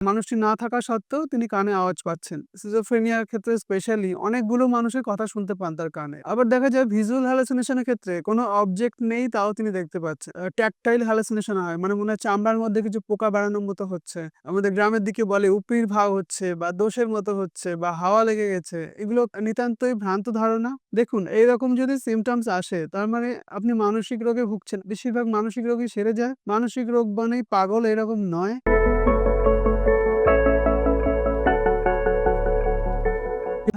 মানুষটি না থাকা সত্ত্বেও তিনি কানে আওয়াজ পাচ্ছেন। সিজোফ্রেনিয়ার ক্ষেত্রে স্পেশালি অনেকগুলো মানুষের কথা শুনতে পান তার কানে। আবার দেখা যায় ভিজুয়াল হ্যালুসিনেশন এর ক্ষেত্রে কোনো অবজেক্ট নেই তাও তিনি দেখতে পাচ্ছেন। ট্যাকটাইল হ্যালুসিনেশন হয়। মানে মনে হয় চামড়ার মধ্যে কিছু পোকা বেড়ানোর মতো হচ্ছে। আমাদের গ্রামের দিকে বলে উপির ভাব হচ্ছে বা দোষের মতো হচ্ছে বা হাওয়া লেগে গেছে। এগুলো নিতান্তই ভ্রান্ত ধারণা। দেখুন, এইরকম যদি সিম্পটমস আসে, তার মানে আপনি মানসিক রোগে ভুগছেন। বেশিরভাগ মানসিক রোগই সেরে যায়। মানসিক রোগ মানেই পাগল এরকম নয়।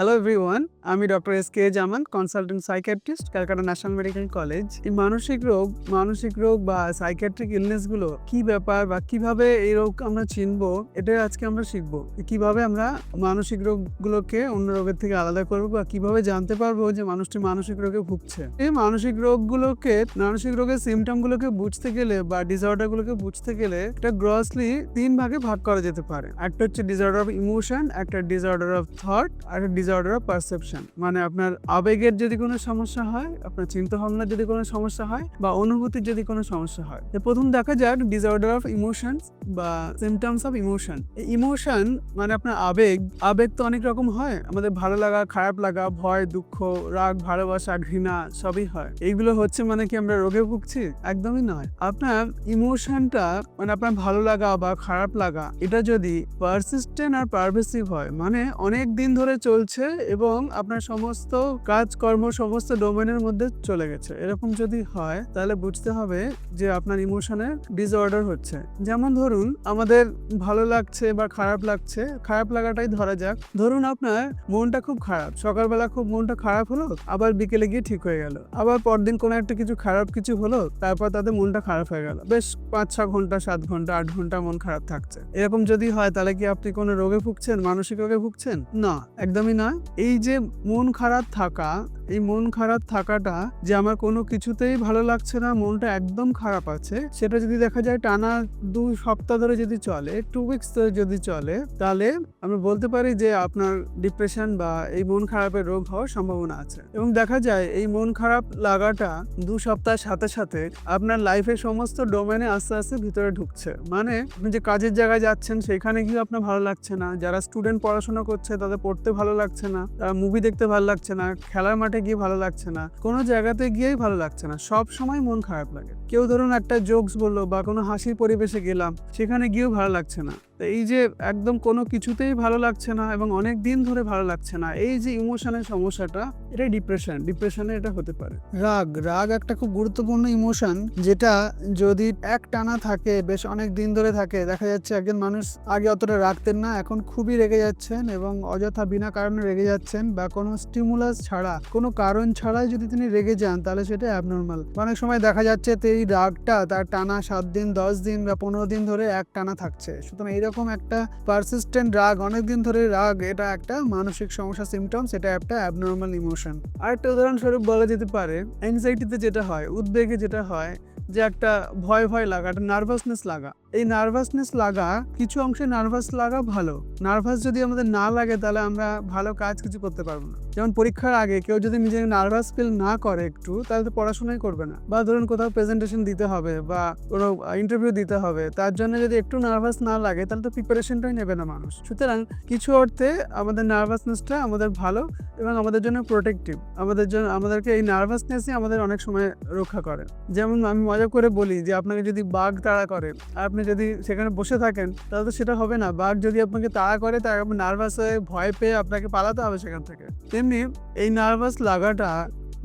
হ্যালো এভরিওয়ান আমি doctor S K Zaman consultant psychiatrist Calcutta national medical college এই মানসিক রোগ মানসিক রোগ বা সাইকিয়াট্রিক ইলনেসগুলো কি ব্যাপার বা কীভাবে এই রোগ আমরা চিনবো, এটাই আজকে আমরা শিখব। কীভাবে আমরা মানসিক রোগগুলোকে অন্য রোগের থেকে আলাদা করব বা কীভাবে জানতে পারব যে মানুষটি মানসিক রোগে ভুগছে। এই মানসিক রোগগুলোকে, মানসিক রোগের সিমটম গুলোকে বুঝতে গেলে বা ডিসঅর্ডার গুলোকে বুঝতে গেলে এটা গ্রসলি তিন ভাগে ভাগ করা যেতে পারে। একটা হচ্ছে ডিসঅর্ডার অফ ইমোশন একটা ডিসঅর্ডার অফ থট আর একটা ডিসঅর্ডার অফ পারসেপশন মানে আপনার আবেগের যদি কোনো সমস্যা হয়, আপনার চিন্তা ভাবনার যদি কোনো সমস্যা হয় বা অনুভূতির যদি কোনো সমস্যা হয়। প্রথম দেখা যাক ডিসঅর্ডার অফ ইমোশনস বা সিমটমস অফ ইমোশন ইমোশন মানে আপনার আবেগ আবেগ তো অনেক রকম হয়। আমাদের ভালো লাগা, খারাপ লাগা, ভয়, দুঃখ, রাগ, ভালোবাসা, ঘৃণা সবই হয়। এইগুলো হচ্ছে মানে কি আমরা রোগে ভুগছি? একদমই নয়। আপনার ইমোশনটা মানে আপনার ভালো লাগা বা খারাপ লাগা, এটা যদি পারসিস্টেন্ট আর পারভেসিভ হয় মানে অনেক দিন ধরে চলছে এবং আপনার সমস্ত কাজকর্ম সমস্ত ডোমেনের মধ্যে চলে গেছে। এরকম যদি হয়, তাহলে বুঝতে হবে যে আপনার ইমোশনের ডিসঅর্ডার হচ্ছে। যেমন ধরুন, আমাদের ভালো লাগছে বা খারাপ লাগছে, খারাপ লাগাটাই ধরা যাক। ধরুন আপনার মনটা খুব খারাপ, সকালবেলা খুব মনটা খারাপ হলো, আবার বিকেলে গিয়ে ঠিক হয়ে গেল। আবার পরদিন কোনো একটা কিছু খারাপ কিছু হলো, তারপর তাদের মনটা খারাপ হয়ে গেল। বেশ পাঁচ ছ ঘণ্টা, সাত ঘণ্টা, আট ঘণ্টা মন খারাপ থাকছে। এরকম যদি হয়, তাহলে কি আপনি কোনো রোগে ভুগছেন? মানসিক রোগে ভুগছেন? না, একদমই না। এই যে মন খারাপ থাকা, এই মন খারাপ থাকাটা যে আমার কোনো কিছুতেই ভালো লাগছে না, মনটা একদম খারাপ আছে, সেটা যদি দেখা যায় টানা দু সপ্তাহ ধরে যদি চলে টু উইকস ধরে যদি চলে, তাহলে আমরা বলতে পারি যে আপনার ডিপ্রেশন বা এই মন খারাপের রোগ হওয়ার সম্ভাবনা আছে। এবং দেখা যায় এই মন খারাপ লাগাটা দু সপ্তাহের সাথে সাথে আপনার লাইফের সমস্ত ডোমেনে আস্তে আস্তে ভিতরে ঢুকছে। মানে আপনি যে কাজের জায়গায় যাচ্ছেন, সেখানে গিয়ে আপনার ভালো লাগছে না। যারা স্টুডেন্ট পড়াশোনা করছে, তাদের পড়তে ভালো লাগছে না। তারা মুভি দেখতে ভালো লাগছে না, খেলার মাঠে গিয়ে ভালো লাগছে না, কোনো জায়গাতে গিয়েই ভালো লাগছে না। সব সময় মন খারাপ লাগে। কেউ ধরুন একটা জোকস বলল বা কোনো হাসির পরিবেশে গেলাম, সেখানে গিয়েও ভালো লাগছে না। তো এই যে একদম কোনো কিছুতেই ভালো লাগছে না এবং অনেক দিন ধরে ভালো লাগছে না, এই যে ইমোশনের সমস্যাটা এটাই ডিপ্রেশন ডিপ্রেশনে এটা হতে পারে। রাগ রাগ একটা খুব গুরুত্বপূর্ণ ইমোশন যেটা যদি এক টানা থাকে, বেশ অনেক দিন ধরে থাকে, দেখা যাচ্ছে একজন মানুষ আগে অতটা রাখতেন না, এখন খুবই রেগে যাচ্ছেন এবং অযথা বিনা কারণে রেগে যাচ্ছেন বা কোনো স্টিমুলাস ছাড়া, কোনো কারণ ছাড়াই যদি তিনি রেগে যান, তাহলে সেটা অ্যাবনর্মাল অনেক সময় দেখা যাচ্ছে এই রাগটা তার টানা সাত দিন, দশ দিন বা পনেরো দিন ধরে এক টানা থাকছে। সুতরাং এইরকম একটা পারসিস্টেন্ট রাগ, অনেকদিন ধরে রাগ, এটা একটা মানসিক সমস্যা সিমটমস এটা একটা অ্যাবনর্মাল ইমোশন আরেকটা উদাহরণস্বরূপ বলা যেতে পারে অ্যাংজাইটিতে যেটা হয়, উদ্বেগে যেটা হয়, যে একটা ভয় ভয় লাগা, একটা নার্ভাসনেস লাগা। এই নার্ভাসনেস লাগা, কিছু অংশে নার্ভাস লাগা ভালো। নার্ভাস যদি আমাদের না লাগে, তাহলে আমরা ভালো কাজ কিছু করতে পারব না। যেমন পরীক্ষার আগে কেউ যদি নিজেকে নার্ভাস ফিল না করে একটু, তাহলে তো পড়াশোনাই করবে না। বা ধরুন কোথাও প্রেজেন্টেশন দিতে হবে, বা কোনো ইন্টারভিউ দিতে হবে, তার জন্য যদি একটু নার্ভাস না লাগে, তাহলে তো প্রিপারেশনটাই নেবে না মানুষ। সুতরাং কিছু অর্থে আমাদের নার্ভাসনেসটা আমাদের ভালো এবং আমাদের জন্য প্রোটেক্টিভ আমাদের জন্য আমাদেরকে এই নার্ভাসনেসই আমাদের অনেক সময় রক্ষা করে। যেমন আমি মজা করে বলি যে, আপনাকে যদি বাঘ তাড়া করে আপনি যদি সেখানে বসে থাকেন, তাহলে তো সেটা হবে না। বাঘ যদি আপনাকে তাড়া করে আপনি নার্ভাস হয়ে ভয় পেয়ে আপনাকে পালাতে হবে সেখান থেকে। তেমনি এই নার্ভাস লাগাটা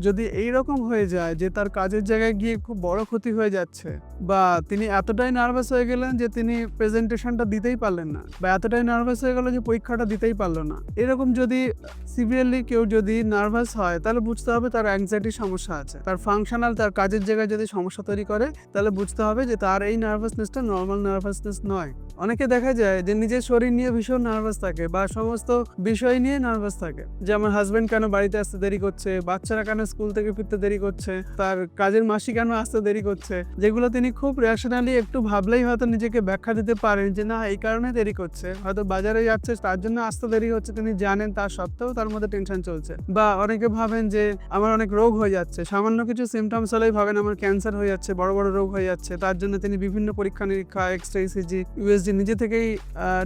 যদি এই রকম হয়ে যায় যে তার কাজের জায়গায় গিয়ে খুব বড় ক্ষতি হয়ে যাচ্ছে বা তিনি এতটাই নার্ভাস হয়ে গেলেন যে তিনি প্রেজেন্টেশনটা দিতেই পারলেন না বা এতটাই নার্ভাস হয়ে গেল যে পরীক্ষাটা দিতেই পারল না, এরকম যদি সিভিয়ারলি কেউ যদি নার্ভাস হয়, তাহলে বুঝতে হবে তার অ্যাংজাইটির সমস্যা আছে। তার ফাংশনাল তার কাজের জায়গায় যদি সমস্যা তৈরি করে, তাহলে বুঝতে হবে যে তার এই নার্ভাসনেসটা নর্মাল নার্ভাসনেস নয়। অনেকে দেখা যায় যে নিজের শরীর নিয়ে ভীষণ নার্ভাস থাকে বা সমস্ত বিষয় নিয়ে নার্ভাস থাকে। যে আমার হাজবেন্ড কেন বাড়িতে আসতে দেরি করছে, বাচ্চারা কেন স্কুল থেকে ফিরতে দেরি করছে, তার কাজের মাসি কেন আসতে দেরি করছে, যেগুলো তিনি খুব রেশনালি একটু ভাবলেই হয়তো নিজেকে ব্যাখ্যা দিতে পারেন যে না, এই কারণে দেরি করছে। হয়তো বাজারে যাচ্ছে, তার জন্য আসতে দেরি হচ্ছে, তিনি জানেন তার সত্ত্বেও তার মধ্যে টেনশন চলছে। বা অনেকে ভাবেন যে, আমার অনেক রোগ হয়ে যাচ্ছে, সামান্য কিছু সিমটমস হলেই ভাবেন আমার ক্যান্সার হয়ে যাচ্ছে, বড় বড় রোগ হয়ে যাচ্ছে, তার জন্য তিনি বিভিন্ন পরীক্ষা নিরীক্ষা এক্সরে ইসিজি ইউএসজি নিজে থেকেই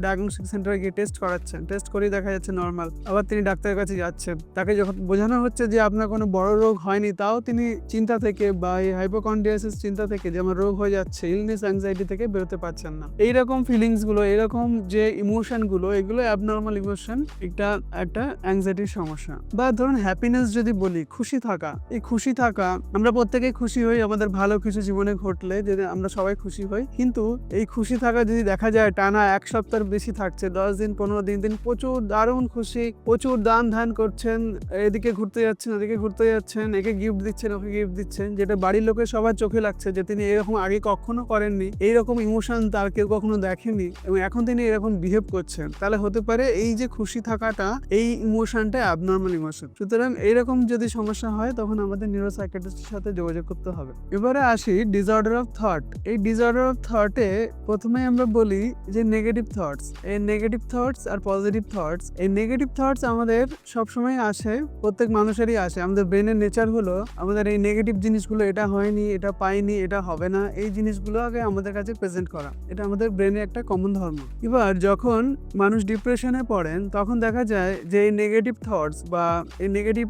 ডায়াগনস্টিক সেন্টারে গিয়ে টেস্ট করাচ্ছেন। টেস্ট করেই দেখা যাচ্ছে নর্মাল আবার তিনি ডাক্তারের কাছে যাচ্ছেন। তাকে যখন বোঝানো হচ্ছে যে, আপনার কোনো বড় রোগ হয়নি, তাও তিনি চিন্তা থেকে বা এই হাইপোকন্ডিয়াসিস চিন্তা থেকে যে আমার রোগ হয়ে যাচ্ছে ইলনেস অ্যাংজাইটি থেকে বেরোতে পারছেন না। এইরকম ফিলিংসগুলো এরকম যে ইমোশনগুলো এগুলো অ্যাবনর্মাল ইমোশন এটা একটা অ্যাংজাইটির সমস্যা। বা ধরুন হ্যাপিনেস যদি বলি, খুশি থাকা, এই খুশি থাকা, আমরা প্রত্যেকেই খুশি হই, আমাদের ভালো কিছু জীবনে ঘটলে যদি আমরা সবাই খুশি হই, কিন্তু এই খুশি থাকা যদি দেখা যায়, টানা এক সপ্তাহ বেশি থাকছে, দশ দিন, পনেরো দিন দিন প্রচুর দারুণ খুশি, প্রচুর দান ধ্যান করছেন, এদিকে ঘুরতে যাচ্ছেন, ওদিকে ঘুরতে যাচ্ছেন, একে গিফট দিচ্ছেন, ওকে গিফট দিচ্ছেন, যেটা বাড়ির লোকের সবার চোখে লাগছে যে তিনি এরকম আগে কখনো করেননি। এইরকম ইমোশন তার কেউ কখনো দেখেনি এবং এখন তিনি এরকম বিহেভ করছেন। তাহলে হতে পারে এই যে খুশি থাকাটা, এই ইমোশনটা অ্যাবনর্মাল ইমোশন সুতরাং এইরকম যদি সমস্যা হয়, তখন আমাদের নিউরোসাইকেটিস্টের সাথে যোগাযোগ করতে হবে। এবারে আসি ডিসঅর্ডার অফ থট এই ডিসঅর্ডার অফ থটে প্রথমে আমরা বলি যে নেগেটিভ থটস এই নেগেটিভ থটস আর পজিটিভ থটস এই নেগেটিভ থটস আমাদের সবসময় আসে, প্রত্যেক মানুষেরই আসে। আমাদের ব্রেনের নেচার হলো, আমাদের এই নেগেটিভ জিনিসগুলো এটা হয়নি, এটা পাইনি, এটা হবে না, এই জিনিসগুলো আগে আমাদের কাছে প্রেজেন্ট করা। এটা আমাদের ব্রেনে একটা কমন ধর্ম। এবার যখন মানুষ ডিপ্রেশনে পড়েন, তখন দেখা যায় যে এই নেগেটিভ থটস বা এই নেগেটিভ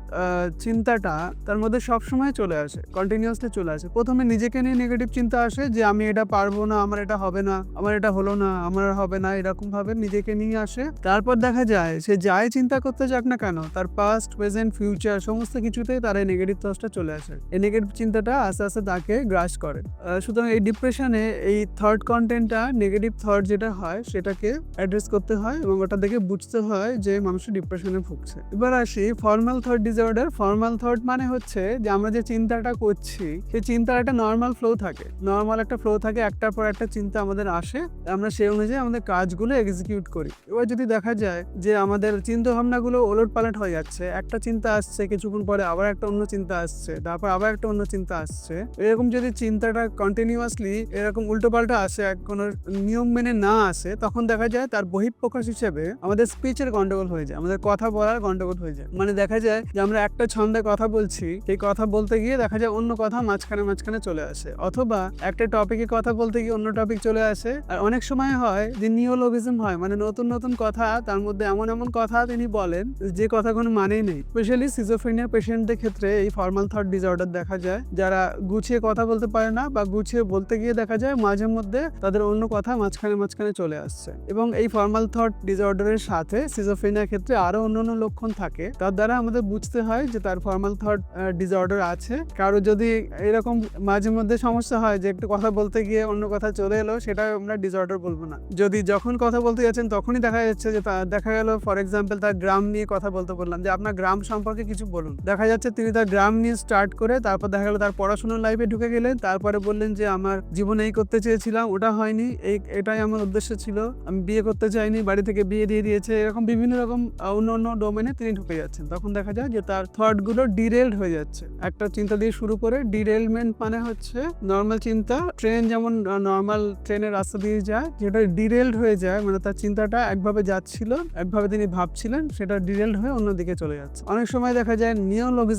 চিন্তাটা তার মধ্যে সবসময় চলে আসে কন্টিনিউয়াসলি চলে আসে। প্রথমে নিজেকে নিয়ে নেগেটিভ চিন্তা আসে যে আমি এটা পারব না, আমার এটা হবে না, আমার এটা হলো না, আমার হবে না এরকম ভাবে নিজেকে নিয়ে আসে। তারপর দেখা যায় সে যাই চিন্তা করতে যাক না কেন, তার পাস্ট প্রেজেন্ট ফিউচার সমস্ত কিছুতেই তার এই নেগেটিভ থটসটা চলে আসে। এই নেগেটিভ চিন্তাটা আস্তে আস্তে তাকে গ্রাস করে। সুতরাং এই ডিপ্রেশনে এই থট কন্টেন্টটা নেগেটিভ থট যেটা হয়, সেটাকে অ্যাড্রেস করতে হয় এবং ওটা দেখে বুঝতে হয় যে মানুষ ডিপ্রেশনে ভুগছে। এবার আসি formal thought disorder formal thought মানে হচ্ছে যে আমরা যে চিন্তাটা করছি, সেই চিন্তার একটা নর্মাল ফ্লো থাকে। নর্মাল একটা ফ্লো থাকে, একটার পর একটা চিন্তা আমাদের আসে। আমরা সেই অনুযায়ী আমাদের কাজগুলো এক্সিকিউট করি। এবার যদি দেখা যায় যে আমাদের চিন্তা ভাবনাগুলো ওলট পালট হয়ে যাচ্ছে, একটা চিন্তা আসছে, কিছুক্ষণ পরে আবার একটা অন্য চিন্তা আসছে, তারপর আবার একটা অন্য চিন্তা আসছে। এরকম যদি চিন্তাটা কন্টিনিউয়াসলি এরকম উল্টোপাল্টা আসে, কোনো নিয়ম মেনে না আসে, তখন দেখা যায় তার বহিঃপ্রকাশ হিসেবে আমাদের স্পিচের গন্ডগোল হয়ে যায়, আমাদের কথা বলার গন্ডগোল হয়ে যায়। মানে দেখা যায় যে আমরা একটা ছন্দে কথা বলছি, সেই কথা বলতে গিয়ে দেখা যায় অন্য কথা মাঝখানে মাঝখানে চলে আসে, অথবা একটা টপিকে কথা বলতে গিয়ে অন্য টপিক চলে আসে। আর অনেক সময় হয় যে নিওলজিজম হয় মানে নতুন নতুন কথা, তার মধ্যে এমন এমন কথা তিনি বলেন, যে কথা কোনো মানেই নেই। স্পেশালি সিজোফ্রেনিয়া পেশেন্টদের ক্ষেত্রে এই ফর্মাল থট ডিসঅর্ডার দেখা যায়। যারা গুছিয়ে কথা বলতে পারে না বা গুছিয়ে বলতে গিয়ে দেখা যায় মাঝে মধ্যে তাদের অন্য কথা মাঝখানে মাঝখানে চলে আসছে। এবং এই ফর্মাল থট ডিসঅর্ডারের সাথে সিজোফ্রেনিয়ার ক্ষেত্রে আরও অন্যান্য লক্ষণ থাকে। তার দ্বারা আমাদের বুঝতে হয় যে তার ফর্মাল থট ডিসঅর্ডার আছে। কারও যদি এরকম মাঝে মধ্যে সমস্যা হয় যে একটু কথা বলতে গিয়ে অন্য কথা চলে এলো, সেটা আমরা ডিসঅর্ডার বলব না। যদি যখন কথা বলতে যাচ্ছেন, তখনই দেখা যাচ্ছে যে দেখা গেল ফর এক্সাম্পল তার গ্রাম নিয়ে কথা বলতে বললাম। যে আপনার গ্রাম সম্পর্কে কিছু বলুন। দেখা যাচ্ছে তিনি তার গ্রাম নিয়ে স্টার্ট করে, তারপর দেখা গেল তার পড়াশোনার লাইফে ঢুকে গেলেন। তারপরে বললেন যে, আমার জীবনে এই করতে চেয়েছিলাম, ওটা হয়নি। এই, এটাই আমার উদ্দেশ্য ছিল। আমি বিয়ে করতে চাইনি, বাড়ি থেকে বিয়ে দিয়ে দিয়েছে। এরকম বিভিন্ন রকম অন্য অন্য ডোমেনে তিনি ঢুকে যাচ্ছেন। তখন দেখা যায় যে, তার থটগুলো ডিরেলড হয়ে যাচ্ছে। একটা চিন্তা দিয়ে শুরু করে ডিরেলমেন্ট মানে হচ্ছে নর্মাল চিন্তা ট্রেন যেমন নর্মাল ট্রেনের রাস্তা দিয়ে যায়, যেটা ডিরেলড হয়ে যায় মানে তার চিন্তাটা একভাবে যাচ্ছিল, একভাবে তিনি ভাবছিলেন, সেটা ডিরেলড হয়ে অন্যদিকে চলে যাচ্ছে। অনেক সময় দেখা যায়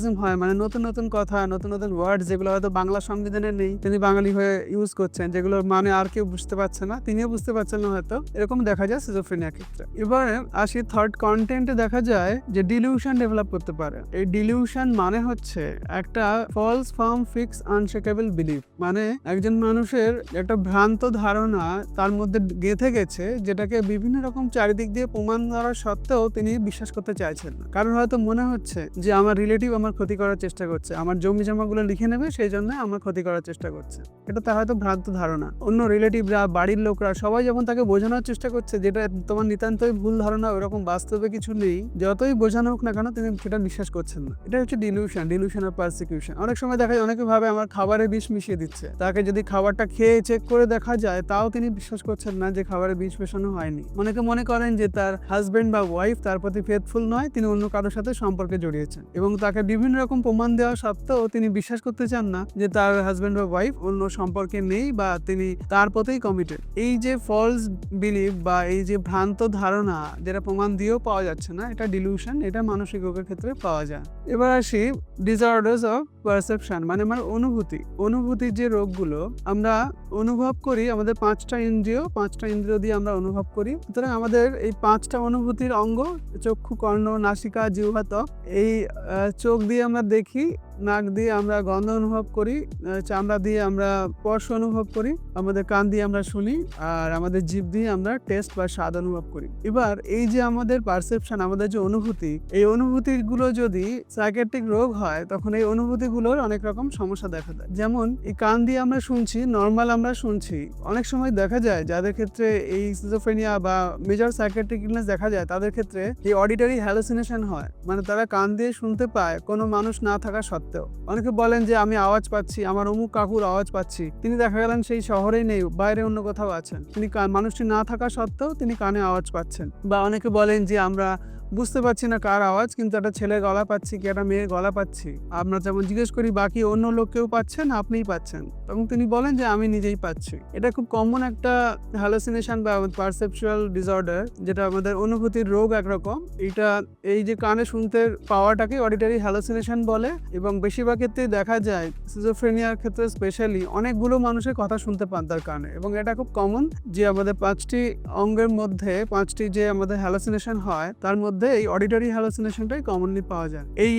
নিওলজিজম হয়। মানে নতুন নতুন কথা, নতুন নতুন ওয়ার্ড যেগুলো হয়তো বাংলা সংবিধানে নেই, তিনি বাঙালি হয়ে ইউজ করছেন, যেগুলোর মানে আর কেউ বুঝতে পারছে না, তিনিও বুঝতে পারছেন না হয়তো। এরকম দেখা যায় সিজোফ্রেনিয়া ক্ষেত্রে। এবারে আসি থার্ড কন্টেন্টে দেখা যায় যে ডিলিউশন ডেভেলপ করতে পারে। এই ডিলিউশন মানে হচ্ছে একটা false firm fix unshakeable belief মানে একজন মানুষের একটা ভ্রান্ত ধারণা তার মধ্যে গেঁথে গেছে, যেটাকে বিভিন্ন রকম চারিদিক দিয়ে প্রমাণ করা সত্ত্বেও তিনি বিশ্বাস করতে চাইছেন না। কারণ হয়তো মনে হচ্ছে যে আমার রিলেটিভ আমার ক্ষতি করার চেষ্টা করছে। আমার জমি জমাগুলো লিখে নেবে সেই জন্য আমার ক্ষতি করার চেষ্টা করছে। এটা তা হয়তো ভ্রান্ত ধারণা। অন্য রিলেটিভরা, বাড়ির লোকরা, সবাই যখন তাকে বোঝানোর চেষ্টা করছে যেটা তোমার নিতান্তই ভুল ধারণা ওরকম বাস্তবে কিছু নেই, যতই বোঝানো হোক না কেন তিনি সেটা বিশ্বাস করছেন না। এটা হচ্ছে ডিলিউশন ডিলিউশন অফ পারসিকিউশন অনেক সময় দেখা যায়, অনেকে ভাবে আমার খাবারে বিষ মিশিয়ে দিচ্ছে। তাকে যদি খাবারটা খেয়ে চেক করে দেখা যায়, তাও তিনি বিশ্বাস করছেন না যে খাবারে বিষ মেশানো হয়নি। অনেকে মনে করেন যে তার হাজবেন্ড বা ওয়াইফ তার প্রতি ফেথফুল নয়, তিনি অন্য কারোর সাথে সম্পর্কে জড়িয়েছেন এবং তাকে বিভিন্ন বিভিন্ন রকম প্রমাণ দেওয়া সত্ত্বেও তিনি বিশ্বাস করতে চান না যে তার হাজব্যান্ড বা ওয়াইফ অন্য সম্পর্কে নেই বা তিনি তার পথেই কমিটেড এই যে ফলস বিলিভ বা এই যে ভ্রান্ত ধারণা যেটা প্রমাণ দিয়েও পাওয়া যাচ্ছে না, এটা ডিলিউশন এটা মানসিক রোগের ক্ষেত্রে পাওয়া যায়। এবার আসি ডিসঅর্ডার্স অফ পারসেপশন মানে আমার অনুভূতি। অনুভূতির যে রোগগুলো আমরা অনুভব করি, আমাদের পাঁচটা ইন্দ্রিয় পাঁচটা ইন্দ্রিয় দিয়ে আমরা অনুভব করি। সুতরাং আমাদের এই পাঁচটা অনুভূতির অঙ্গ, চক্ষু, কর্ণ, নাসিকা, জিহ্বা এই চোখ দিয়ে আমরা দেখি নাক দিয়ে আমরা গন্ধ অনুভব করি চামড়া দিয়ে আমরা স্পর্শ অনুভব করি, আমাদের কান দিয়ে আমরা শুনি, আর আমাদের জিভ দিয়ে আমরা টেস্ট বা স্বাদ অনুভব করি। এবার এই যে আমাদের পারসেপশন আমাদের যে অনুভূতি, এই অনুভূতিগুলো যদি সাইকেট্রিক রোগ হয়, তখন এই অনুভূতিগুলোর অনেক রকম সমস্যা দেখা দেয়। যেমন, এই কান দিয়ে আমরা শুনছি নর্মাল আমরা শুনছি, অনেক সময় দেখা যায় যাদের ক্ষেত্রে এই সিজোফ্রেনিয়া বা মেজর সাইকেট্রিক ইলনেস দেখা যায়, তাদের ক্ষেত্রে এই অডিটারি হ্যালোসিনেশন হয়। মানে তারা কান দিয়ে শুনতে পায়, কোনো মানুষ না থাকা সত্ত্বেও। অনেকে বলেন যে আমি আওয়াজ পাচ্ছি, আমার অমুক কাকুর আওয়াজ পাচ্ছি। তিনি দেখা গেলেন সেই শহরেই নেই, বাইরে অন্য কোথাও আছেন। তিনি মানুষটি না থাকা সত্ত্বেও তিনি কানে আওয়াজ পাচ্ছেন। বা অনেকে বলেন যে আমরা বুঝতে পারছি না কার আওয়াজ, কিন্তু একটা ছেলে গলা পাচ্ছি কি, একটা মেয়ের গলা পাচ্ছি। আমরা যেমন জিজ্ঞেস করি, বাকি অন্য লোক কেউ পাচ্ছেন আপনিই পাচ্ছেন। তখন তিনি বলেন যে, আমি নিজেই পাচ্ছি। এটা খুব কমন একটা হ্যালোসিনেশন বা পারসেপচুয়াল ডিসঅর্ডার যেটা আমাদের অনুভূতির রোগ একরকম। এটা এই যে কানে শুনতে পাওয়াটাকে অডিটারি হ্যালোসিনেশন বলে এবং বেশিরভাগ ক্ষেত্রেই দেখা যায় সিজোফ্রেনিয়ার ক্ষেত্রে স্পেশালি অনেকগুলো মানুষের কথা শুনতে পান তার কানে। এবং এটা খুব কমন যে আমাদের পাঁচটি অঙ্গের মধ্যে, পাঁচটি যে আমাদের হ্যালোসিনেশন হয়, তার মধ্যে এই অডিটারি হ্যালোসিনেশনটাই কমনলি পাওয়া যায়। এই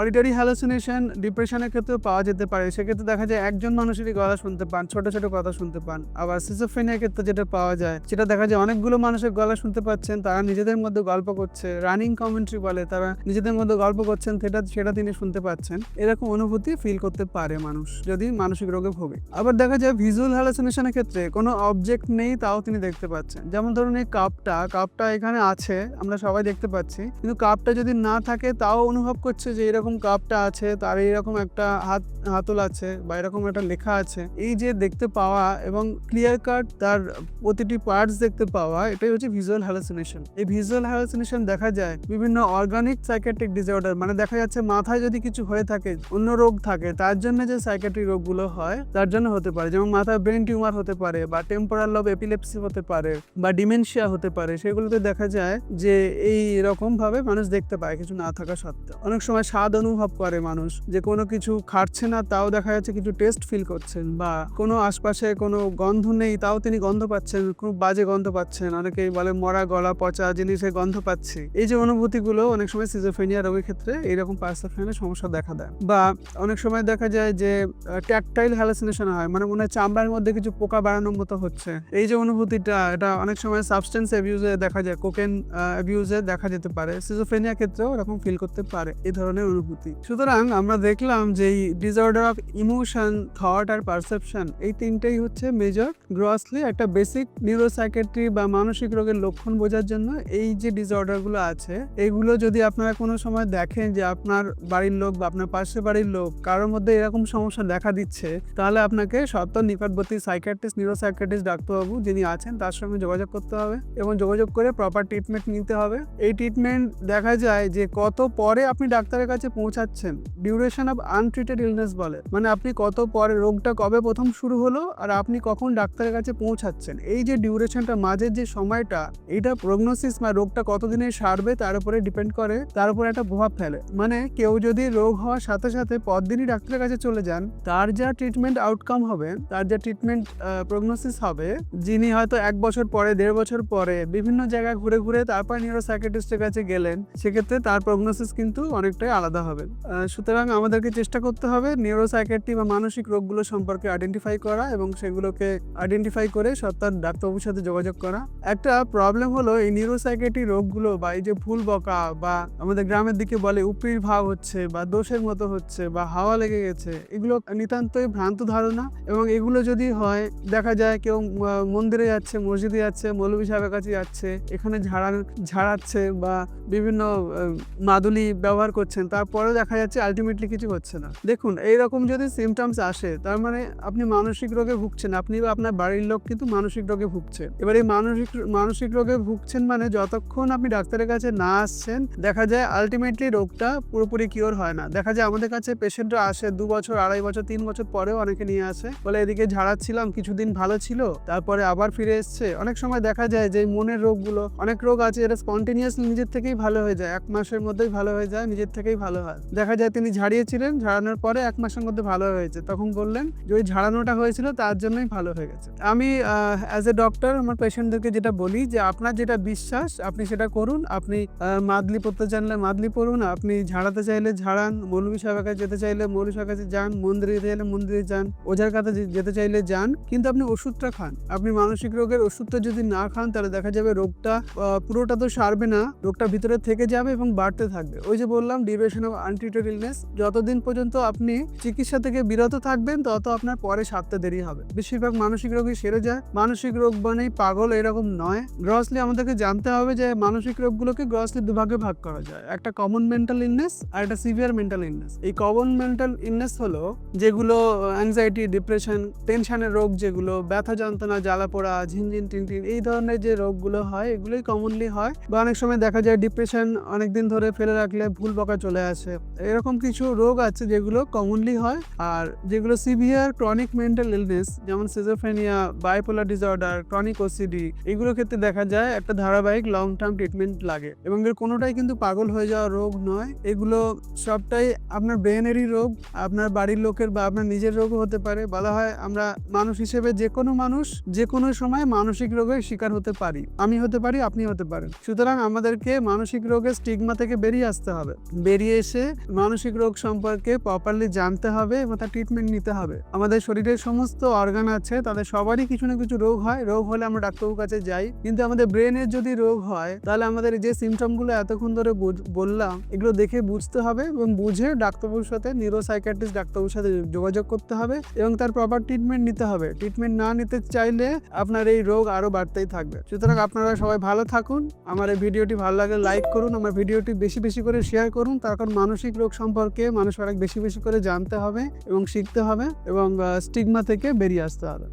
অডিটারি হ্যালোসিনেশন ডিপ্রেশনের ক্ষেত্রেও পাওয়া যেতে পারে। সেক্ষেত্রে দেখা যায় একজন মানুষেরই গলা শুনতে পান, ছোট ছোট কথা শুনতে পান। আবার সিজোফ্রেনিয়ার ক্ষেত্রে যেটা পাওয়া যায়, সেটা দেখা যায় অনেকগুলো মানুষের গলা শুনতে পাচ্ছেন, তারা নিজেদের মধ্যে গল্প করছে। রানিং কমেন্ট্রি বলে, তারা নিজেদের মধ্যে গল্প করছেন, সেটা সেটা তিনি শুনতে পাচ্ছেন। এরকম অনুভূতি ফিল করতে পারে মানুষ, যদি মানসিক রোগে ভোগে। আবার দেখা যায় ভিজুয়াল হ্যালোসিনেশনের ক্ষেত্রে কোনো অবজেক্ট নেই, তাও তিনি দেখতে পাচ্ছেন। যেমন ধরুন এই কাপটা কাপটা এখানে আছে, আমরা সবাই দেখতে পাচ্ছি। কিন্তু কাপটা যদি না থাকে, তাও অনুভব করছে যে এরকম কাপটা আছে, তার এরকম একটা হাত, হাতল আছে বা এরকম একটা লেখা আছে। এই যে দেখতে পাওয়া এবং ক্লিয়ার কাট তার প্রতিটি পার্টস দেখতে পাওয়া, এটাই হচ্ছে ভিজুয়াল হ্যালোসিনেশন এই ভিজুয়াল হ্যালোসিনেশন দেখা যায় বিভিন্ন অর্গানিক সাইকেট্রিক ডিসঅর্ডার মানে দেখা যাচ্ছে মাথায় যদি কিছু হয়ে থাকে, অন্য রোগ থাকে, তার জন্য যে সাইকেট্রিক রোগগুলো হয়, তার জন্য হতে পারে। যেমন মাথায় ব্রেন টিউমার হতে পারে বা টেম্পোরাল লব এপিলেপসি হতে পারে বা ডিমেনশিয়া হতে পারে, সেগুলোতে দেখা যায় যে এই রকম ভাবে মানুষ দেখতে পায়, কিছু না থাকা সত্ত্বেও। অনেক সময় স্বাদ অনুভব করে মানুষ, যে কোনো কিছু খাচ্ছে না, তাও দেখা যাচ্ছে কিছু টেস্ট ফিল করছেন বা কোনো আশপাশে কোনো গন্ধ নেই, তাও তিনি গন্ধ পাচ্ছেন, খুব বাজে গন্ধ পাচ্ছেন। অনেকেই বলে মরা গলা, পচা জিনিসের গন্ধ পাচ্ছি। এই যে অনুভূতিগুলো অনেক সময় সিজোফেনিয়া রোগের ক্ষেত্রে এইরকম পারসেপশনের সমস্যা দেখা দেয়। বা অনেক সময় দেখা যায় যে ট্যাকটাইল হ্যালোসিনেশন হয় মানে মনে হয় চামড়ার মধ্যে কিছু পোকা বাড়ানোর মতো হচ্ছে। এই যে অনুভূতিটা, এটা অনেক সময় সাবস্টেন্স অ্যাবিউজে দেখা যায় কোকেন অ্যাবিউজে দেখা যেতে পারে। সিজোফেনিয়া ক্ষেত্রেও এরকম ফিল করতে পারে এই ধরনের অনুভূতি। সুতরাং আমরা দেখলাম যে এই ডিসঅর্ডার অফ ইমোশন থট আর পারসেপশন এই তিনটেই হচ্ছে মেজর গ্রসলি একটা বেসিক নিউরোসাইকেট্রি বা মানসিক রোগের লক্ষণ বোঝার জন্য এই যে ডিসঅর্ডারগুলো আছে, এগুলো যদি আপনারা কোনো সময় দেখেন যে আপনার বাড়ির লোক বা আপনার পাশের বাড়ির লোক কারোর মধ্যে এরকম সমস্যা দেখা দিচ্ছে, তাহলে আপনাকে সত্তর নিকটবর্তী সাইকিয়াট্রিস্ট নিউরোসাইকিয়াট্রিস্ট ডাক্তারবাবু যিনি আছেন তার সঙ্গে যোগাযোগ করতে হবে এবং যোগাযোগ করে প্রপার ট্রিটমেন্ট নিতে হবে। এই ট্রিটমেন্ট দেখা যায় যে কত পরে আপনি ডাক্তারের কাছে পৌঁছাচ্ছেন। ডিউরেশন অফ আনট্রিটেড ইলনেস বলে। মানে আপনি কত পরে, রোগটা কবে প্রথম শুরু হলো আর আপনি কখন ডাক্তারের কাছে পৌঁছাচ্ছেন। এই যে ডিউরেশনটা মাঝের যে সময়টা, এটা প্রগনোসিস বা রোগটা কতদিনে সারবে তার উপরে ডিপেন্ড করে, তার উপরে একটা প্রভাব ফেলে। মানে কেউ যদি রোগ হওয়ার সাথে সাথে পরদিনই ডাক্তারের কাছে চলে যান, তার যা ট্রিটমেন্ট আউটকাম হবে, তার যা ট্রিটমেন্ট প্রগনোসিস হবে, যিনি হয়তো এক বছর পরে, দেড় বছর পরে, বিভিন্ন জায়গায় ঘুরে ঘুরে তারপর নিউরোসাইকেটিস্টের কাছে গেলেন, সেক্ষেত্রে তার প্রগনোসিস কিন্তু অনেকটাই আলাদা হবে। সুতরাং আমাদেরকে চেষ্টা করতে হবে নিউরোসাইকেট্রি বা মানসিক রোগগুলো সম্পর্কে আইডেন্টিফাই করা এবং সেগুলোকে আইডেন্টিফাই করে সত্তার ডাক্তারবাবুর সাথে যোগাযোগ করা। একটা প্রবলেম হলো এই নিউরোসাইকেট্রি রোগগুলো বা এই যে ভুল বকা বা আমাদের গ্রামের দিকে বলে উপরির ভাব হচ্ছে বা দোষের মতো হচ্ছে বা হাওয়া লেগে গেছে, এগুলো নিতান্তই ভ্রান্ত ধারণা এবং এগুলো যদি হয়, দেখা যায় কেউ মন্দিরে যাচ্ছে, মসজিদে যাচ্ছে, মৌলভী সাহেবের কাছে যাচ্ছে, এখানে ঝাড়া ঝাড়াচ্ছে বা বিভিন্ন আহ, মাদুলি ব্যবহার করছেন তারপরেও দেখা যাচ্ছে আলটিমেটলি কিছু হচ্ছে না। দেখুন এইরকম যদি সিমটমস আসে তার মানে আপনি মানসিক রোগে ভুগছেন আপনি বা আপনার বাড়ির লোক কিন্তু মানসিক রোগে ভুগছে। এবার এই মানসিক মানসিক রোগে ভুগছেন মানে যতক্ষণ আপনি ডাক্তারের কাছে না আসছেন দেখা যায় আলটিমেটলি রোগটা পুরোপুরি কিওর হয় না। দেখা যায় আমাদের কাছে পেশেন্টরা আসে দু বছর আড়াই বছর তিন বছর পরেও অনেকে নিয়ে আসে। বলে এদিকে ঝাড়াচ্ছিলাম কিছুদিন ভালো ছিল তারপরে আবার ফিরে এসছে। অনেক সময় দেখা যায় যে মনের রোগগুলো অনেক রোগ আছে যেটা স্পন্টেনিয়াসলি নিজের থেকেই ভালো হয়ে যায়, এক মাসের মধ্যেই ভালো হয়ে যায়, নিজের থেকেই ভালো হয়। দেখা যায় তিনি ঝাড়িয়েছিলেন, ঝাড়ানোর পরে এক মাসের মধ্যে ভালো হয়েছে। তখন বললেন যে ওই ঝাড়ানোটা হয়েছিল তার জন্যই ভালো হয়ে গেছে। আমি অ্যাজ এ ডক্টর আমার পেশেন্টদেরকে যেটা বলি যে আপনার যেটা বিশ্বাস, আপনি সেটা করুন। আপনি মাদলি পড়তে চাইলে মাদলি পড়ুন, আপনি ঝাড়াতে চাইলে ঝাড়ান, মৌলভী সাহেবের কাছে যেতে চাইলে মৌলভী সাহেবের কাছে যান, মন্দিরে যেতে চাইলে মন্দিরে যান, ওঝার কাছে যেতে চাইলে যান, কিন্তু আপনি ওষুধটা খান। আপনি মানসিক রোগের ওষুধটা যদি না খান, তাহলে দেখা যাবে রোগটা পুরোটা তো সারবে না। রোগটা ভিতরে থেকে যাবে এবং বাড়তে থাকবে। ওই যে বললাম ডিউরেশন অফ আনট্রিটেড ইলনেস যতদিন পর্যন্ত আপনি চিকিৎসা থেকে বিরত থাকবেন, তত আপনার পরে সারতে দেরি হবে। বেশিরভাগ মানসিক রোগী সেরে যায়। মানসিক রোগ মানেই পাগল এরকম নয়। গ্রসলি আমাদেরকে জানতে হবে যে, মানসিক রোগগুলোকে গ্রসলি দুভাগে ভাগ করা যায়। একটা কমন মেন্টাল ইলনেস আর একটা সিভিয়ার মেন্টাল ইলনেস এই কমন মেন্টাল ইলনেস হলো যেগুলো অ্যাংজাইটি ডিপ্রেশন টেনশনের রোগ যেগুলো, ব্যথা যন্ত্রণা, জ্বালা পোড়া, ঝিনঝিন, টিনটিন, এই ধরনের যে রোগগুলো হয়, এগুলোই কমনলি হয়। বা অনেক সময় দেখা যায় ডিপ্রেশন অনেকদিন ধরে ফেলে রাখলে ভুল বকা চলে আসে। এরকম কিছু রোগ আছে যেগুলো কমনলি হয় আর যেগুলো সিভিয়ার ক্রনিক মেন্টাল ইলনেস যেমন schizophrenia bipolar disorder chronic OCD এগুলোর ক্ষেত্রে দেখা যায় একটা ধারাবাহিক লং টার্ম ট্রিটমেন্ট লাগে এবং এর কোনোটাই কিন্তু পাগল হয়ে যাওয়া রোগ নয়। এগুলো সবটাই আপনার ব্রেনেরই রোগ, আপনার বাড়ির লোকের বা আপনার নিজের রোগও হতে পারে। বলা হয় আমরা মানুষ হিসেবে যে কোনো মানুষ যে কোনো সময় মানসিক রোগের শিকার হতে পারি। আমি হতে পারি আপনি হতে পারেন। সুতরাং আমাদেরকে মানসিক রোগের স্টিগমা থেকে বেরিয়ে আসতে হবে। বেরিয়ে এসে মানসিক রোগ সম্পর্কে প্রপারলি জানতে হবে এবং তার ট্রিটমেন্ট নিতে হবে। আমাদের শরীরের সমস্ত অর্গান আছে, তাদের সবারই কিছু না কিছু রোগ হয়। রোগ হলে আমরা ডাক্তারবাবুর কাছে যাই। কিন্তু আমাদের ব্রেনের যদি রোগ হয়, তাহলে আমাদের যে সিমটমগুলো এতক্ষণ ধরে বললাম, এগুলো দেখে বুঝতে হবে এবং বুঝে ডাক্তারবাবুর সাথে নিউরোসাইকাট্রিস্ট ডাক্তারবাবুর সাথে যোগাযোগ করতে হবে এবং তার প্রপার ট্রিটমেন্ট নিতে হবে। ট্রিটমেন্ট না নিতে চাইলে আপনার এই রোগ আরও বাড়তেই থাকবে। সুতরাং আপনারা সবাই ভালো থাকুন। আমার এই ভিডিওটি ভালো লাগলে লাইক করুন, আমার ভিডিওটি বেশি বেশি করে শেয়ার করুন। তার কারণ মানসিক রোগ সম্পর্কে মানুষ অনেক বেশি বেশি করে জানতে হবে এবং শিখতে হবে এবং স্টিগমা থেকে বেরিয়ে আসতে হবে।